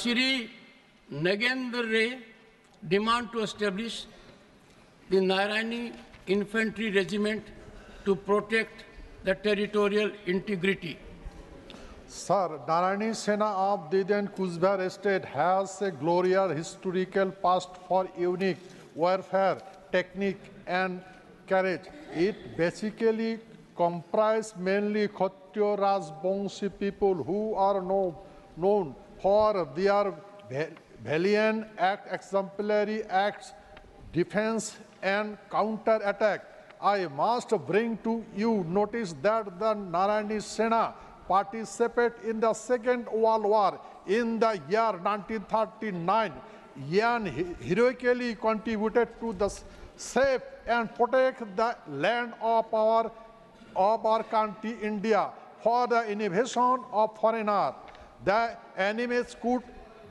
Shri Nagendra Ray demand to establish the Narayani Infantry Regiment to protect the territorial integrity. Sir, Narayani Sena of Didan Kuzbehar Estate has a glorious historical past for unique warfare technique and courage. It basically comprises mainly Khatriya Rajbangshi people who are know, known for their va- valiant act, exemplary acts, defense and counter attack. I must bring to you notice that the Narayani Sena participate in the Second World War in the year 1939 and heroically contributed to the s- save and protect the land of our of our country India for the invasion of foreigner. The enemies could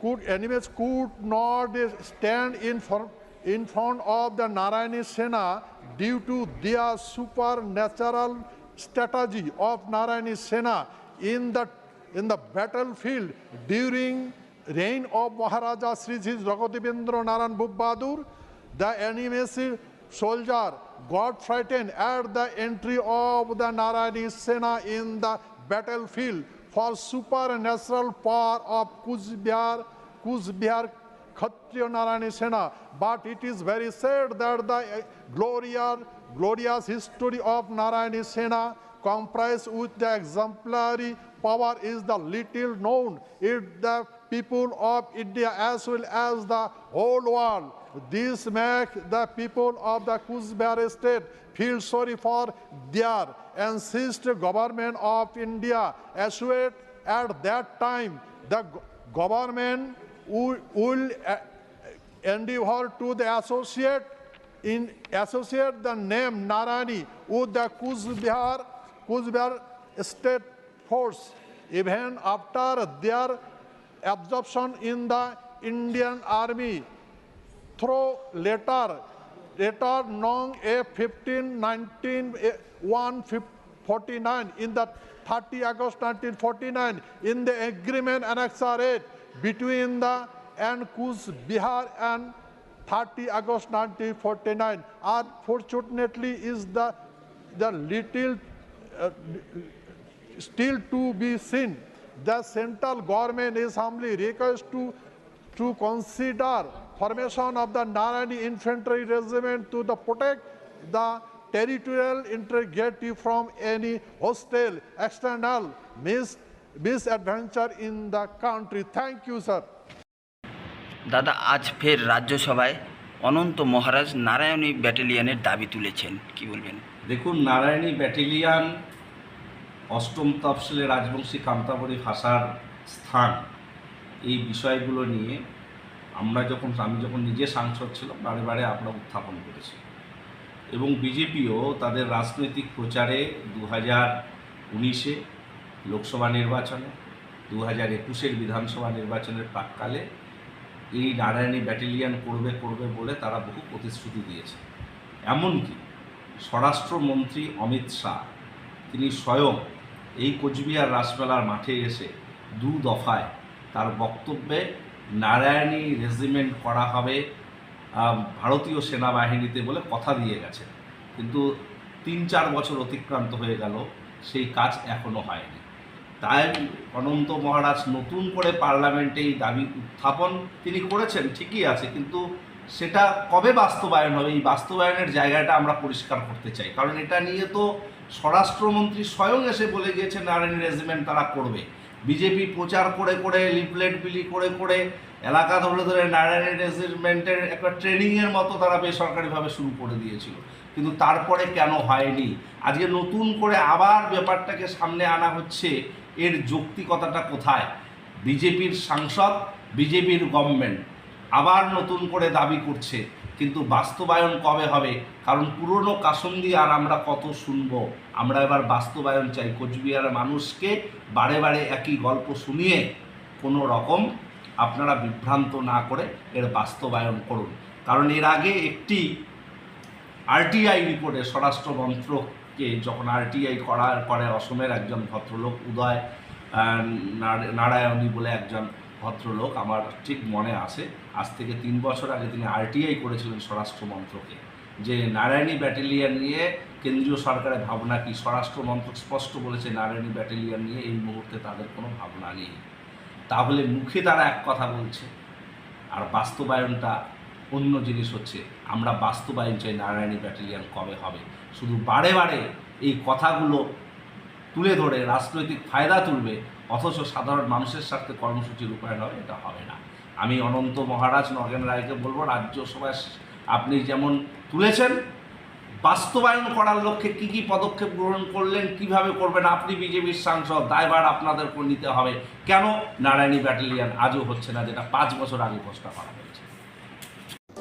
could enemies could not stand in for, in front of the Narayani Sena due to their supernatural strategy of Narayani Sena in the in the battlefield during reign of Maharaja Sri Sri Jagadevendra Narayan Bhadur, the enemy's soldier got frightened at the entry of the Narayani Sena in the battlefield for supernatural power of Kuzbihar, Kuzbihar Kshatriya Narayani Sena. But it is very sad that the uh, glorious, glorious history of Narayani Sena comprised with the exemplary power is the little known. It the people of India as well as the whole world. This makes the people of the Kuzbehar state feel sorry for their ancestral government of India. Assured at that time, the government will, will uh, endeavor to the associate in associate the name Narani with the Kuzbihar, Kuzbihar state force even after their absorption in the Indian army through letter letter known A 15 19 eh, 149 in the 30 August 1949 in the agreement annexure 8 between the and Kuz Bihar and 30 August 1949 unfortunately is the the little uh, still to be seen. The central government is humbly request to, to consider formation of the Narani Infantry Regiment to the protect the territorial integrity from any hostile external mis, misadventure in the country. Thank you, sir. দাদা আজ ফের রাজ্যসভায় অনন্ত মহারাজ নারায়ণী ব্যাটালিয়নের দাবি তুলেছেন কি বলবেন দেখুন Narayani battalion অষ্টম তফসিলে রাজবংশী কামতাবরী ভাষার স্থান এই বিষয়গুলো নিয়ে আমরা যখন, আমি যখন নিজে সাংসদ ছিলাম, বারে বারে আমরা উত্থাপন করেছি। এবং বিজেপিও তাদের রাজনৈতিক প্রচারে দু হাজার উনিশে লোকসভা নির্বাচনে দু হাজার একুশের বিধানসভা নির্বাচনের প্রাককালে এই নারায়ণী ব্যাটালিয়ান করবে করবে বলে তারা বহু প্রতিশ্রুতি দিয়েছে। এমনকি স্বরাষ্ট্রমন্ত্রী অমিত শাহ, তিনি স্বয়ং এই কোচবিহার রাসমেলার মাঠে এসে দু দফায় তার বক্তব্যে নারায়ণী রেজিমেন্ট করা হবে ভারতীয় সেনাবাহিনীতে বলে কথা দিয়ে গেছে। কিন্তু তিন চার বছর অতিক্রান্ত হয়ে গেল, সেই কাজ এখনও হয়নি। তাই অনন্ত মহারাজ নতুন করে পার্লামেন্টে এই দাবি উত্থাপন তিনি করেছেন, ঠিকই আছে, কিন্তু সেটা কবে বাস্তবায়ন হবে? এই বাস্তবায়নের জায়গাটা আমরা পরিষ্কার করতে চাই। কারণ এটা নিয়ে তো স্বরাষ্ট্রমন্ত্রী স্বয়ং এসে বলে গিয়েছে, নারায়ণ রেজিমেন্ট তারা করবে। বিজেপি প্রচার করে করে, লিফলেট বিলি করে করে, এলাকা ধরে ধরে নারায়ণ রেজিমেন্টের একটা ট্রেনিংয়ের মতো তারা বেসরকারিভাবে শুরু করে দিয়েছিল। কিন্তু তারপরে কেন হয়নি? আজকে নতুন করে আবার ব্যাপারটাকে সামনে আনা হচ্ছে, এর যৌক্তিকতাটা কোথায়? বিজেপির সাংসদ, বিজেপির গভর্নমেন্ট আবার নতুন করে দাবি করছে কিন্তু বাস্তবায়ন কবে হবে? কারণ পুরনো কাসন্দি আর আমরা কত শুনব? আমরা এবার বাস্তবায়ন চাই। কোচবিহারের মানুষকে বারে বারে একই গল্প শুনিয়ে কোনো রকম আপনারা বিভ্রান্ত না করে এর বাস্তবায়ন করুন। কারণ এর আগে একটি আরটিআই রিপোর্টে স্বরাষ্ট্র মন্ত্রককে যখন আরটিআই করার পরে অসমের একজন ভদ্রলোক, উদয় নার- নারায়ণী বলে একজন ভদ্রলোক আমার ঠিক মনে আছে। আজ থেকে তিন বছর আগে তিনি আরটিআই করেছিলেন স্বরাষ্ট্র মন্ত্রকে। যে নারায়ণী ব্যাটালিয়ন নিয়ে কেন্দ্রীয় সরকারের ভাবনা কি? স্বরাষ্ট্র মন্ত্রক স্পষ্ট বলেছে নারায়ণী ব্যাটালিয়ন নিয়ে এই মুহূর্তে তাদের কোনো ভাবনা নেই। তাহলে মুখে তারা এক কথা বলছে, আর বাস্তবায়নটা অন্য জিনিস হচ্ছে। আমরা বাস্তবায়ন চাই নারায়ণী ব্যাটালিয়ন কবে হবে। শুধু বারে বারে এই কথাগুলো তুলে ধরে, রাজনৈতিক ফায়দা তুলবে অথচ সাধারণ মানুষের স্বার্থে কর্মসূচি রূপায়ণ হবে, এটা হবে না। আমি অনন্ত মহারাজ নগেন রায়কে বলব, রাজ্যসভায় আপনি যেমন তুলেছেন, বাস্তবায়ন করার লক্ষ্যে কি কি পদক্ষেপ গ্রহণ করলেন, কীভাবে করবেন, আপনি বিজেপির সাংসদ, দায়ভার আপনাদের নিতে হবে। কেন নারায়ণী ব্যাটালিয়ান আজও হচ্ছে না, যেটা পাঁচ বছর আগে ঘোষণা করা হয়েছে?